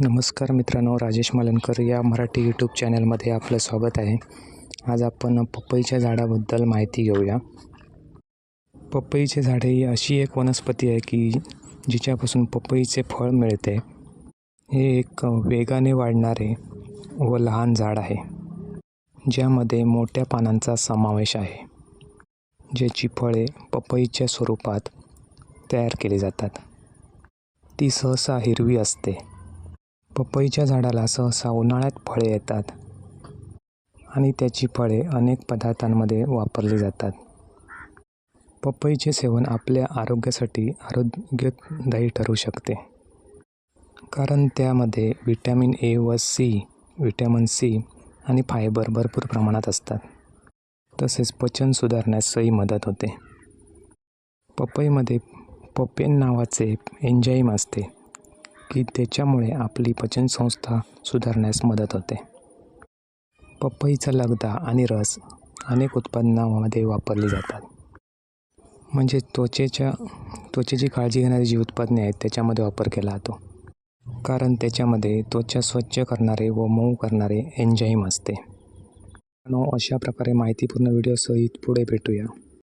नमस्कार मित्रांनो राजेश मालनकर या मराठी यूट्यूब चॅनलमध्ये आपलं स्वागत आहे. आज आपण पपईच्या झाडाबद्दल माहिती घेऊया. पपईचे झाडे ही अशी एक वनस्पती आहे की जिच्यापासून पपईचे फळ मिळते. हे एक वेगाने वाढणारे व लहान झाड आहे ज्यामध्ये मोठ्या पानांचा समावेश आहे ज्याची फळे पपईच्या स्वरूपात तयार केली जातात. ती सहसा हिरवी असते. पपईच्या झाडाला सहसा उन्हाळ्यात फळे येतात. आणि त्याची फळे अनेक पदार्थांमध्ये वापरली जातात. पपईचे सेवन आपल्या आरोग्यासाठी आरोग्यदायी ठरू शकते. कारण त्यामध्ये विटॅमिन ए व सी विटॅमिन सी आणि फायबर भरपूर प्रमाणात असतात. तसेच पचन सुधारण्यासही मदत होते. पपईमध्ये पपेन नावाचे एन्जाईम असते. की त्याच्यामुळे आपली पचनसंस्था सुधारण्यास मदत होते. पपईचा लगदा आणि रस अनेक उत्पादनामध्ये वापरली जातात. म्हणजे त्वचेच्या त्वचेची काळजी घेणारी जी उत्पादने आहेत त्याच्यामध्ये वापर केला जातो. कारण त्याच्यामध्ये त्वचा स्वच्छ करणारे व मऊ करणारे एन्झाईम असते. अशा प्रकारे माहितीपूर्ण व्हिडिओसहित पुढे भेटूया.